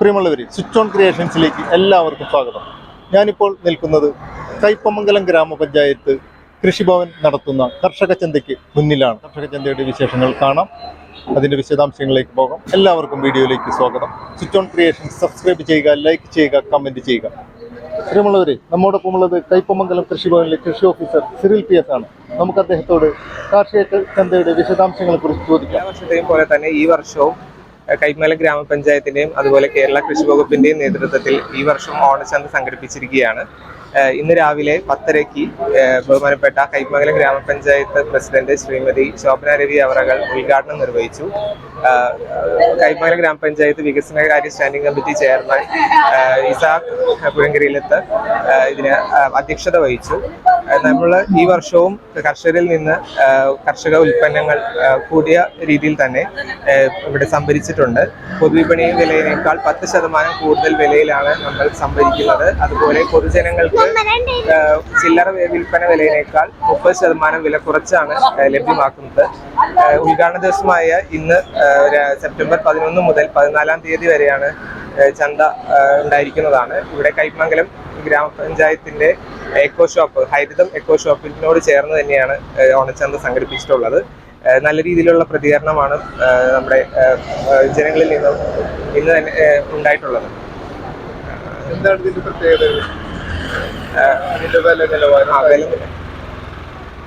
പ്രിയമുള്ളവർ switch on ക്രിയേഷൻസിലേക്ക് എല്ലാവർക്കും സ്വാഗതം. ഞാനിപ്പോൾ നിൽക്കുന്നത് കൈപ്പമംഗലം ഗ്രാമപഞ്ചായത്ത് കൃഷിഭവൻ നടത്തുന്ന കർഷക ചന്തയ്ക്ക് മുന്നിലാണ്. കർഷക ചന്തയുടെ വിശേഷങ്ങൾ കാണാം. അതിന്റെ വിശദാംശങ്ങളിലേക്ക് പോകാം. എല്ലാവർക്കും വീഡിയോയിലേക്ക് സ്വാഗതം. സ്വിച്ച് ഓൺ ക്രിയേഷൻ സബ്സ്ക്രൈബ് ചെയ്യുക ലൈക്ക് ചെയ്യുക കമന്റ് ചെയ്യുക. പ്രിയമുള്ളവരെ നമ്മോടൊപ്പം ഉള്ളത് കൈപ്പമംഗലം കൃഷിഭവനിലെ കൃഷി ഓഫീസർ സിറിൽ പി എസ് ആണ്. നമുക്ക് അദ്ദേഹത്തോട് കാർഷിക ചന്തയുടെ വിശദാംശങ്ങളെ കുറിച്ച് ചോദിക്കാം പോലെ തന്നെ ഈ വർഷവും കൈമല ഗ്രാമപഞ്ചായത്തിന്റെയും അതുപോലെ കേരള കൃഷി വകുപ്പിന്റെയും നേതൃത്വത്തിൽ ഈ വർഷം ഓണച്ചന്ത സംഘടിപ്പിച്ചിരിക്കുകയാണ്. ഇന്ന് രാവിലെ പത്തരയ്ക്ക് ബഹുമാനപ്പെട്ട കൈമംഗലം ഗ്രാമപഞ്ചായത്ത് പ്രസിഡന്റ് ശ്രീമതി ശോഭന രവി അവറകൾ ഉദ്ഘാടനം നിർവഹിച്ചു. കൈമംഗലം ഗ്രാമപഞ്ചായത്ത് വികസനകാര്യ standing committee chairman Ishaq Puzhankariyilath ഇതിന് അധ്യക്ഷത വഹിച്ചു. നമ്മൾ ഈ വർഷവും കർഷകരിൽ നിന്ന് കർഷക ഉൽപ്പന്നങ്ങൾ കൂടിയ രീതിയിൽ തന്നെ ഇവിടെ സംഭരിച്ചിട്ടുണ്ട്. പൊതുവിപണി വിലയിനേക്കാൾ പത്ത് ശതമാനം കൂടുതൽ വിലയിലാണ് നമ്മൾ സംഭരിക്കുന്നത്. അതുപോലെ പൊതുജനങ്ങൾക്ക് ചില്ലറ വിൽപ്പന വിലയിനേക്കാൾ മുപ്പത് ശതമാനം വില കുറച്ചാണ് ലഭ്യമാക്കുന്നത്. ഉദ്ഘാടന ദിവസമായ ഇന്ന് സെപ്റ്റംബർ പതിനൊന്ന് മുതൽ പതിനാലാം തീയതി വരെയാണ് ചന്ത ഉണ്ടായിരിക്കുന്നതാണ്. ഇവിടെ കൈമംഗലം ഗ്രാമപഞ്ചായത്തിന്റെ എക്കോ ഷോപ്പ് ഹരിതം എക്കോ ഷോപ്പിനോട് ചേർന്ന് തന്നെയാണ് ഓണച്ചന്ത സംഘടിപ്പിച്ചിട്ടുള്ളത്. നല്ല രീതിയിലുള്ള പ്രതികരണമാണ് നമ്മുടെ ജനങ്ങളിൽ നിന്നും ഇന്ന് തന്നെ ഉണ്ടായിട്ടുള്ളത്. എന്താണ് ഇതിന്റെ പ്രത്യേകത? ഇതിന്റെ വില നിലവാരം?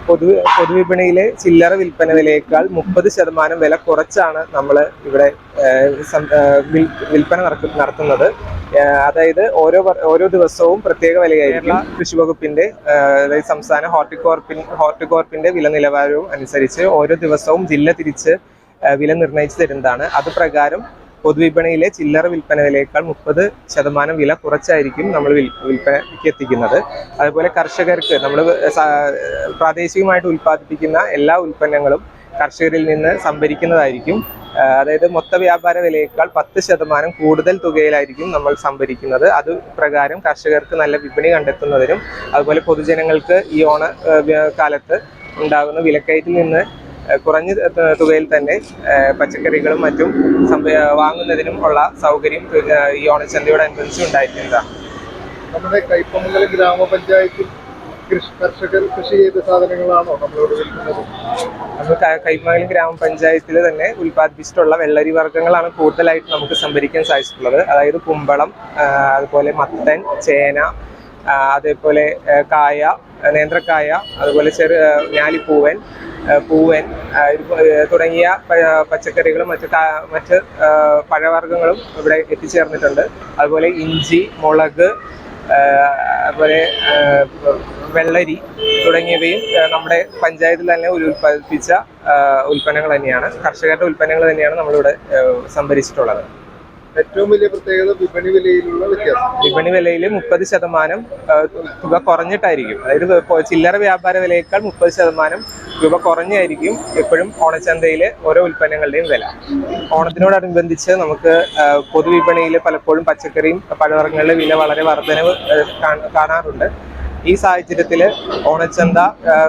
പൊതു പൊതുവിപണിയിലെ ചില്ലറ വിൽപ്പന വിലയേക്കാൾ മുപ്പത് ശതമാനം വില കുറച്ചാണ് നമ്മൾ ഇവിടെ വിൽപ്പന നടത്തുന്നത്. അതായത് ഓരോ ഓരോ ദിവസവും പ്രത്യേക വിലയായിരിക്കും കൃഷി വകുപ്പിന്റെ അതായത് സംസ്ഥാന ഹോർട്ടികോർപ്പിൻ ഹോർട്ടികോർപ്പിന്റെ വില നിലവാരവും അനുസരിച്ച് ഓരോ ദിവസവും ജില്ല തിരിച്ച് വില നിർണയിച്ചു തരുന്നതാണ്. അത് പ്രകാരം പൊതുവിപണിയിലെ ചില്ലറ വിൽപ്പന വിലയേക്കാൾ മുപ്പത് ശതമാനം വില കുറച്ചായിരിക്കും നമ്മൾ വിൽ- വിൽപ്പനയ്ക്ക് എത്തിക്കുന്നത്. അതുപോലെ കർഷകർക്ക് നമ്മൾ പ്രാദേശികമായിട്ട് ഉൽപ്പാദിപ്പിക്കുന്ന എല്ലാ ഉൽപ്പന്നങ്ങളും കർഷകരിൽ നിന്ന് സംഭരിക്കുന്നതായിരിക്കും. അതായത് മൊത്ത വ്യാപാര വിലയേക്കാൾ പത്ത് ശതമാനം കൂടുതൽ തുകയിലായിരിക്കും നമ്മൾ സംഭരിക്കുന്നത്. അത് പ്രകാരം കർഷകർക്ക് നല്ല വിപണി കണ്ടെത്തുന്നതിനും അതുപോലെ പൊതുജനങ്ങൾക്ക് ഈ ഓണ കാലത്ത് ഉണ്ടാകുന്ന വിലക്കയറ്റിൽ നിന്ന് കുറഞ്ഞ തുകയിൽ തന്നെ പച്ചക്കറികളും മറ്റും വാങ്ങുന്നതിനും ഉള്ള സൗകര്യം ഈ ഓണച്ചന്തയോടനുബന്ധിച്ച് ഉണ്ടായിരിക്കുന്നതാണ് നമ്മുടെ കൈപ്പമംഗലം ഗ്രാമപഞ്ചായത്തിൽ കർഷകർ കൃഷി ചെയ്ത സാധനങ്ങളാണോ നമ്മളോട് വിൽക്കുന്നത്? നമ്മൾ കൈമംഗലം ഗ്രാമപഞ്ചായത്തിൽ തന്നെ ഉൽപ്പാദിപ്പിച്ചിട്ടുള്ള വെള്ളരി വർഗങ്ങളാണ് കൂടുതലായിട്ട് നമുക്ക് സംഭരിക്കാൻ സാധിച്ചിട്ടുള്ളത്. അതായത് കുമ്പളം അതുപോലെ മത്തൻ ചേന അതേപോലെ കായ നേന്ത്രക്കായ അതുപോലെ ചെറു ഞാലിപ്പൂവൻ പൂവൻ തുടങ്ങിയ പച്ചക്കറികളും മറ്റ് മറ്റ് പഴവർഗങ്ങളും ഇവിടെ എത്തിച്ചേർന്നിട്ടുണ്ട്. അതുപോലെ ഇഞ്ചി മുളക് അതുപോലെ വെള്ളരി തുടങ്ങിയവയും നമ്മുടെ പഞ്ചായത്തിൽ തന്നെ ഒരു ഉൽപ്പാദിപ്പിച്ച ഉൽപ്പന്നങ്ങൾ തന്നെയാണ്. കർഷകരുടെ ഉൽപ്പന്നങ്ങൾ തന്നെയാണ് നമ്മളിവിടെ സംഭരിച്ചിട്ടുള്ളത്. ഏറ്റവും വലിയ പ്രത്യേകത വിപണി വിലയിലുള്ള വ്യത്യാസം. വിപണി വിലയിൽ മുപ്പത് ശതമാനം തുക കുറഞ്ഞിട്ടായിരിക്കും. അതായത് ചില്ലറ വ്യാപാര വിലയേക്കാൾ മുപ്പത് ശതമാനം രൂപ കുറഞ്ഞായിരിക്കും എപ്പോഴും ഓണച്ചന്തയിൽ ഓരോ ഉൽപ്പന്നങ്ങളുടെയും വില. ഓണത്തിനോടനുബന്ധിച്ച് നമുക്ക് പൊതുവിപണിയിൽ പലപ്പോഴും പച്ചക്കറിയും പഴവർഗങ്ങളുടെ വില വളരെ വർധനവ് കാണാറുണ്ട്. ഈ സാഹചര്യത്തിൽ ഓണച്ചന്ത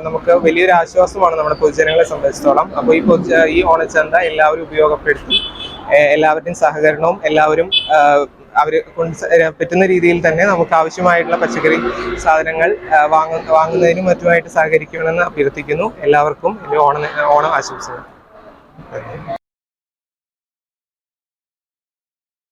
നമുക്ക് വലിയൊരു ആശ്വാസമാണ് നമ്മുടെ പൊതുജനങ്ങളെ സംബന്ധിച്ചിടത്തോളം. അപ്പോൾ ഈ പൊതു ഈ ഓണച്ചന്ത എല്ലാവരും ഉപയോഗപ്പെടുത്തി എല്ലാവരുടെയും സഹകരണവും എല്ലാവരും കൊണ്ട് പറ്റുന്ന രീതിയിൽ തന്നെ നമുക്ക് ആവശ്യമായിട്ടുള്ള പച്ചക്കറി സാധനങ്ങൾ വാങ്ങുന്നതിനും മറ്റുമായിട്ട് സഹകരിക്കണമെന്ന് അഭ്യർത്ഥിക്കുന്നു. എല്ലാവർക്കും എന്റെ ഓണം ഓണം ആശംസകൾ.